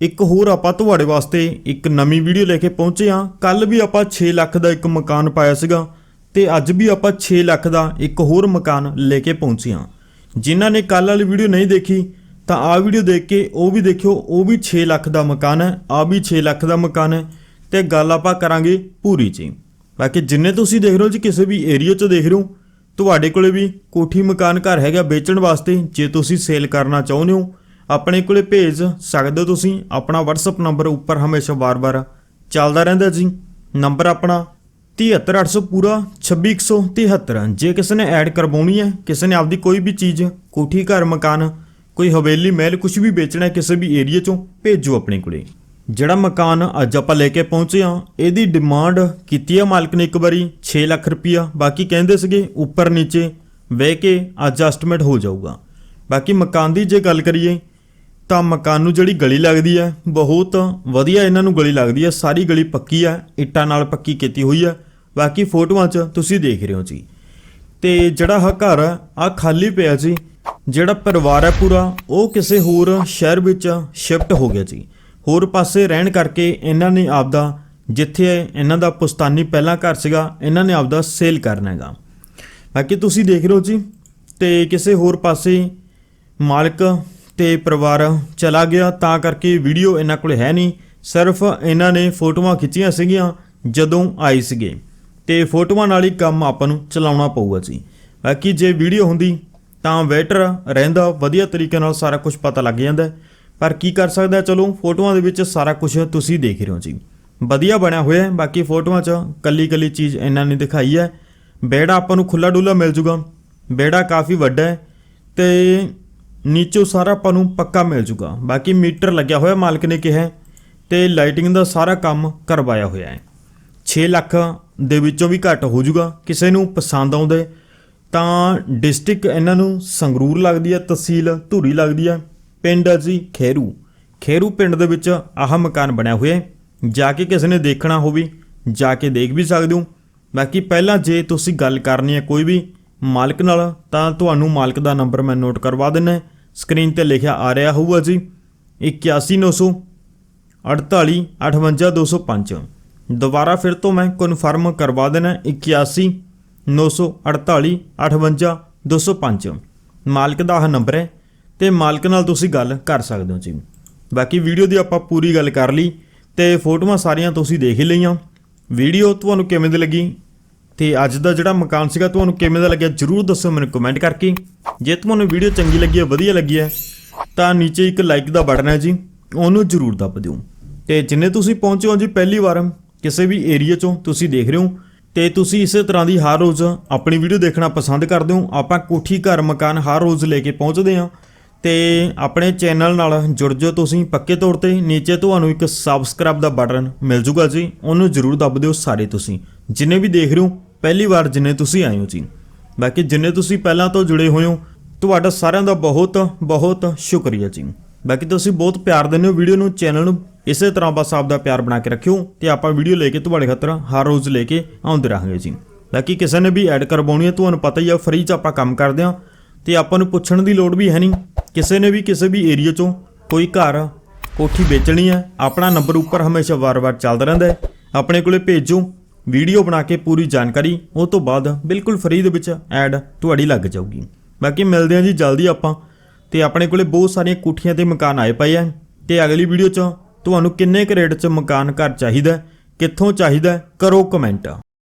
ਇੱਕ ਹੋਰ ਆਪਾਂ ਤੁਹਾਡੇ ਵਾਸਤੇ ਇੱਕ ਨਵੀਂ ਵੀਡੀਓ ਲੈ ਕੇ ਪਹੁੰਚੇ ਹਾਂ। ਕੱਲ ਵੀ ਆਪਾਂ 6 ਲੱਖ ਦਾ ਇੱਕ ਮਕਾਨ ਪਾਇਆ ਸੀਗਾ ਤੇ ਅੱਜ ਵੀ ਆਪਾਂ 6 ਲੱਖ ਦਾ ਇੱਕ ਹੋਰ ਮਕਾਨ ਲੈ ਕੇ ਪਹੁੰਚੇ ਹਾਂ। ਜਿਨ੍ਹਾਂ ਨੇ ਕੱਲ ਵਾਲੀ ਵੀਡੀਓ ਨਹੀਂ ਦੇਖੀ, ਤਾਂ ਆਹ ਵੀਡੀਓ ਦੇਖ ਕੇ ਉਹ ਵੀ ਦੇਖਿਓ, ਉਹ ਵੀ 6 ਲੱਖ ਦਾ ਮਕਾਨ ਹੈ ਆ ਵੀ 6 ਲੱਖ ਦਾ ਮਕਾਨ ਹੈ ਤੇ ਗੱਲ ਆਪਾਂ ਕਰਾਂਗੇ ਪੂਰੀ ਜੀ ਬਾਕੀ ਜਿੰਨੇ ਤੁਸੀਂ ਦੇਖ ਰਹੇ ਹੋ ਜੀ, ਕਿਸੇ ਵੀ ਏਰੀਆ 'ਚ ਦੇਖ ਰਹੇ ਹੋ, ਤੁਹਾਡੇ ਕੋਲੇ ਵੀ ਕੋਠੀ ਮਕਾਨ ਘਰ ਹੈਗਾ ਵੇਚਣ ਵਾਸਤੇ, ਜੇ ਤੁਸੀਂ ਸੇਲ ਕਰਨਾ ਚਾਹੁੰਦੇ ਹੋ ਆਪਣੇ ਕੋਲੇ ਭੇਜ ਸਕਦੇ ਹੋ ਤੁਸੀਂ। ਆਪਣਾ WhatsApp ਨੰਬਰ ਉੱਪਰ ਹਮੇਸ਼ਾ ਵਾਰ-ਵਾਰ ਚੱਲਦਾ ਰਹਿੰਦਾ ਜੀ। ਨੰਬਰ ਆਪਣਾ 73800 ਪੂਰਾ 26173 ਜੇ ਕਿਸੇ ਨੇ ਐਡ ਕਰਵਾਉਣੀ ਹੈ, ਕਿਸੇ ਨੇ ਆਪਦੀ ਕੋਈ ਵੀ ਚੀਜ਼, ਕੋਠੀ, ਘਰ, ਮਕਾਨ, ਕੋਈ ਹਵੇਲੀ, ਮਹਿਲ ਕੁਝ ਵੀ ਵੇਚਣਾ ਕਿਸੇ ਵੀ ਏਰੀਆ ਚੋਂ, ਭੇਜੋ ਆਪਣੇ ਕੋਲੇ। ਜਿਹੜਾ ਮਕਾਨ ਅੱਜ ਆਪਾਂ ਲੈ ਕੇ ਪਹੁੰਚੇ ਹਾਂ, ਇਹਦੀ ਡਿਮਾਂਡ ਕੀਤੀ ਹੈ ਮਾਲਕ ਨੇ ਇੱਕ ਵਾਰੀ 6 ਲੱਖ ਰੁਪਈਆ ਬਾਕੀ ਕਹਿੰਦੇ ਸੀਗੇ ਉੱਪਰ ਨੀਚੇ ਵਹਿ ਕੇ ਐਡਜਸਟਮੈਂਟ ਹੋ ਜਾਊਗਾ। ਬਾਕੀ ਮਕਾਨ ਦੀ ਜੇ ਗੱਲ ਕਰੀਏ ਤਾਂ ਮਕਾਨ ਨੂੰ ਜਿਹੜੀ ਗਲੀ ਲੱਗਦੀ ਹੈ ਬਹੁਤ ਵਧੀਆ ਇਹਨਾਂ ਨੂੰ ਗਲੀ ਲੱਗਦੀ ਹੈ ਸਾਰੀ ਗਲੀ ਪੱਕੀ ਹੈ ਇੱਟਾਂ ਨਾਲ ਪੱਕੀ ਕੀਤੀ ਹੋਈ ਹੈ ਬਾਕੀ ਫੋਟੋਆਂ 'ਚ ਤੁਸੀਂ ਦੇਖ ਰਹੇ ਹੋ ਜੀ। ਤੇ ਜਿਹੜਾ ਹ ਘਰ ਆ, ਆਹ ਖਾਲੀ ਪਿਆ ਜੀ, ਜਿਹੜਾ ਪਰਿਵਾਰ ਹੈ ਪੂਰਾ, ਉਹ ਕਿਸੇ ਹੋਰ ਸ਼ਹਿਰ ਵਿੱਚ ਸ਼ਿਫਟ ਹੋ ਗਿਆ ਜੀ। ਹੋਰ ਪਾਸੇ ਰਹਿਣ ਕਰਕੇ ਇਹਨਾਂ ਨੇ ਆਪਦਾ, ਜਿੱਥੇ ਇਹਨਾਂ ਦਾ ਪੁਸਤਾਨੀ ਪਹਿਲਾਂ ਘਰ ਸੀਗਾ, ਇਹਨਾਂ ਨੇ ਆਪਦਾ ਸੇਲ ਕਰਨਾ ਹੈਗਾ। ਬਾਕੀ ਤੁਸੀਂ ਦੇਖ ਰਹੇ ਹੋ ਜੀ, ਤੇ ਕਿਸੇ ਹੋਰ ਪਾਸੇ ਮਾਲਕ ਤੇ ਪਰਿਵਾਰ ਚਲਾ ਗਿਆ, ਤਾਂ ਕਰਕੇ ਵੀਡੀਓ ਇਹਨਾਂ ਕੋਲ ਹੈ ਨਹੀਂ। ਸਿਰਫ ਇਹਨਾਂ ਨੇ ਫੋਟੋਆਂ ਖਿੱਚੀਆਂ ਸੀਗੀਆਂ, ਜਦੋਂ ਆਏ ਸੀਗੇ। ਤੇ ਫੋਟੋਆਂ ਨਾਲ ਹੀ ਕੰਮ ਆਪਾਂ ਨੂੰ ਚਲਾਉਣਾ ਪਊਗਾ ਜੀ। ਬਾਕੀ ਜੇ ਵੀਡੀਓ ਹੁੰਦੀ, ਤਾਂ ਬੈਟਰ ਰਹਿੰਦਾ, ਵਧੀਆ ਤਰੀਕੇ ਨਾਲ ਸਾਰਾ ਕੁਝ ਪਤਾ ਲੱਗ ਜਾਂਦਾ ਪਰ ਕੀ ਕਰ ਸਕਦਾ, ਚਲੋ ਫੋਟੋਆਂ ਦੇ ਵਿੱਚ ਸਾਰਾ ਕੁਝ ਤੁਸੀਂ ਦੇਖ ਰਹੇ ਹੋ ਜੀ। ਵਧੀਆ ਬਣਿਆ ਹੋਇਆ ਹੈ, ਬਾਕੀ ਫੋਟੋਆਂ 'ਚ ਕੱਲੀ ਕੱਲੀ ਚੀਜ਼ ਇਹਨਾਂ ਨੇ ਦਿਖਾਈ ਹੈ। ਬੇੜਾ ਆਪਾਂ ਨੂੰ ਖੁੱਲਾ ਡੁੱਲਾ ਮਿਲ ਜੂਗਾ। ਬੇੜਾ ਕਾਫੀ ਵੱਡਾ ਹੈ ਤੇ ਨੀਚੋਂ ਸਾਰਾ ਆਪਾਂ ਨੂੰ ਪੱਕਾ ਮਿਲ ਜੂਗਾ। ਬਾਕੀ ਮੀਟਰ ਲੱਗਿਆ ਹੋਇਆ, ਮਾਲਕ ਨੇ ਕਿਹਾ ਹੈ, ਤੇ ਲਾਈਟਿੰਗ ਦਾ ਸਾਰਾ ਕੰਮ ਕਰਵਾਇਆ ਹੋਇਆ ਹੈ। 6 ਲੱਖ ਦੇ ਵਿੱਚੋਂ ਵੀ ਘੱਟ ਹੋ ਜੂਗਾ। ਕਿਸੇ ਨੂੰ ਪਸੰਦ ਆਉਂਦੇ ਤਾਂ ਡਿਸਟ੍ਰਿਕਟ ਇਹਨਾਂ ਨੂੰ ਸੰਗਰੂਰ ਲੱਗਦੀ ਹੈ ਤਹਿਸੀਲ ਧੂਰੀ ਲੱਗਦੀ ਹੈ ਪਿੰਡ ਹੈ ਜੀ ਖੇਰੂ। ਖੇਰੂ ਪਿੰਡ ਦੇ ਵਿੱਚ ਆਹ ਮਕਾਨ ਬਣਿਆ ਹੋਇਆ ਜਾ ਕੇ ਕਿਸੇ ਨੇ ਦੇਖਣਾ ਹੋਵੇ, ਜਾ ਕੇ ਦੇਖ ਵੀ ਸਕਦੇ ਹੋ। ਬਾਕੀ ਪਹਿਲਾਂ ਜੇ ਤੁਸੀਂ ਗੱਲ ਕਰਨੀ ਹੈ ਕੋਈ ਵੀ ਮਾਲਕ ਨਾਲ, ਤਾਂ ਤੁਹਾਨੂੰ ਮਾਲਕ ਦਾ ਨੰਬਰ ਮੈਂ ਨੋਟ ਕਰਵਾ ਦਿੰਨਾ ਸਕਰੀਨ ਤੇ ਲਿਖਿਆ ਆ ਰਿਹਾ ਹੋਊਗਾ ਜੀ। 81900 48 58205 ਦੁਬਾਰਾ ਫਿਰ ਤੋਂ ਮੈਂ ਕਨਫਰਮ ਕਰਵਾ ਦੇਣਾ 81 948 58 205 ਮਾਲਕ ਦਾ ਆਹ ਨੰਬਰ ਹੈ ਤੇ ਮਾਲਕ ਨਾਲ ਤੁਸੀਂ ਗੱਲ ਕਰ ਸਕਦੇ ਹੋ ਜੀ। ਬਾਕੀ ਵੀਡੀਓ ਦੀ ਆਪਾਂ ਪੂਰੀ ਗੱਲ ਕਰ ਲਈ ਤੇ ਫੋਟੋਆਂ ਸਾਰੀਆਂ ਤੁਸੀਂ ਦੇਖ ਹੀ ਲਈਆਂ। ਵੀਡੀਓ ਤੁਹਾਨੂੰ ਕਿਵੇਂ ਦੀ ਲੱਗੀ? ਤੇ ਅੱਜ ਦਾ ਜਿਹੜਾ ਮਕਾਨ ਸੀਗਾ, ਤੁਹਾਨੂੰ ਕਿਵੇਂ ਦਾ ਲੱਗਿਆ? ਜਰੂਰ ਦੱਸੋ ਮੈਨੂੰ ਕਮੈਂਟ ਕਰਕੇ। ਜੇ ਤੁਹਾਨੂੰ ਵੀਡੀਓ ਚੰਗੀ ਲੱਗੀ ਹੈ, ਵਧੀਆ ਲੱਗੀ ਹੈ, ਤਾਂ ਨੀਚੇ ਇੱਕ ਲਾਈਕ ਦਾ ਬਟਨ ਹੈ ਜੀ, ਉਹਨੂੰ ਜਰੂਰ ਦੱਬ ਦਿਓ। ਤੇ ਜਿੰਨੇ ਤੁਸੀਂ ਪਹੁੰਚੇ ਹੋ ਜੀ ਪਹਿਲੀ ਵਾਰ, ਕਿਸੇ ਵੀ ਏਰੀਆ ਚੋਂ ਤੁਸੀਂ ਦੇਖ ਰਹੇ ਹੋ, ਤੇ ਤੁਸੀਂ ਇਸੇ ਤਰ੍ਹਾਂ ਦੀ ਹਰ ਰੋਜ਼ ਆਪਣੀ ਵੀਡੀਓ ਦੇਖਣਾ ਪਸੰਦ ਕਰਦੇ ਹੋ, ਆਪਾਂ ਕੋਠੀ, ਘਰ, ਮਕਾਨ ਹਰ ਰੋਜ਼ ਲੈ ਕੇ ਪਹੁੰਚਦੇ ਹਾਂ। ਤੇ ਆਪਣੇ ਚੈਨਲ ਨਾਲ ਜੁੜ ਜਾਓ ਤੁਸੀਂ ਪੱਕੇ ਤੌਰ ਤੇ, ਨੀਚੇ ਤੁਹਾਨੂੰ ਇੱਕ ਸਬਸਕ੍ਰਾਈਬ ਦਾ ਬਟਨ ਮਿਲ ਜੂਗਾ ਜੀ, ਉਹਨੂੰ ਜਰੂਰ ਦੱਬ ਦਿਓ ਸਾਰੇ ਤੁਸੀਂ। ਜਿੰਨੇ ਵੀ ਦੇਖ ਰਹੇ ਹੋ, ਪਹਿਲੀ ਵਾਰ ਜਿੰਨੇ ਤੁਸੀਂ ਆਏ ਹੋ ਜੀ। ਬਾਕੀ ਜਿੰਨੇ ਤੁਸੀਂ ਪਹਿਲਾਂ ਤੋਂ ਜੁੜੇ ਹੋਏ ਹੋ, ਤੁਹਾਡਾ ਸਾਰਿਆਂ ਦਾ ਬਹੁਤ ਬਹੁਤ ਸ਼ੁਕਰੀਆ ਜੀ। ਬਾਕੀ ਤੁਸੀਂ ਬਹੁਤ ਪਿਆਰ ਦਿੰਦੇ ਹੋ ਵੀਡੀਓ ਨੂੰ, ਚੈਨਲ ਨੂੰ। ਇਸੇ ਤਰ੍ਹਾਂ ਬਸ ਆਪਦਾ ਪਿਆਰ ਬਣਾ ਕੇ ਰੱਖਿਓ ਤੇ ਆਪਾਂ ਵੀਡੀਓ ਲੈ ਕੇ ਤੁਹਾਡੇ ਖਾਤਰ ਹਰ ਰੋਜ਼ ਲੈ ਕੇ ਆਉਂਦੇ ਰਹਾਂਗੇ ਜੀ। ਬਾਕੀ ਕਿਸੇ ਨੇ ਵੀ ਐਡ ਕਰਵਾਉਣੀ ਹੈ, ਤੁਹਾਨੂੰ ਪਤਾ ਹੀ ਆ ਫ੍ਰੀ 'ਚ ਆਪਾਂ ਕੰਮ ਕਰਦੇ ਹਾਂ ਤੇ ਆਪਾਂ ਨੂੰ ਪੁੱਛਣ ਦੀ ਲੋੜ ਵੀ ਹੈ ਨਹੀਂ। ਕਿਸੇ ਨੇ ਵੀ ਕਿਸੇ ਵੀ ਏਰੀਆ 'ਚੋਂ ਕੋਈ ਘਰ ਕੋਠੀ ਵੇਚਣੀ ਹੈ, ਆਪਣਾ ਨੰਬਰ ਉੱਪਰ ਹਮੇਸ਼ਾ ਵਾਰ-ਵਾਰ ਚੱਲਦਾ ਰਹਿੰਦਾ ਹੈ। ਆਪਣੇ ਕੋਲੇ ਭੇਜੋ ਵੀਡੀਓ ਬਣਾ ਕੇ ਪੂਰੀ ਜਾਣਕਾਰੀ ਉਹ ਤੋਂ ਬਾਅਦ ਬਿਲਕੁਲ ਫ੍ਰੀ ਦੇ ਵਿੱਚ ਐਡ ਤੁਹਾਡੀ ਲੱਗ ਜਾਊਗੀ। ਬਾਕੀ ਮਿਲਦੇ ਹਾਂ ਜੀ ਜਲਦੀ ਆਪਾਂ। ਤੇ ਆਪਣੇ ਕੋਲੇ ਬਹੁਤ ਸਾਰੀਆਂ ਕੋਠੀਆਂ ਤੇ ਮਕਾਨ ਆਏ ਪਏ ਆ। ਤੇ ਅਗਲੀ ਵੀਡੀਓ 'ਚ ਤੁਹਾਨੂੰ ਕਿੰਨੇ ਕੁ ਰੇਟ 'ਚ ਮਕਾਨ ਘਰ ਚਾਹੀਦਾ, ਕਿੱਥੋਂ ਚਾਹੀਦਾ, ਕਰੋ ਕਮੈਂਟ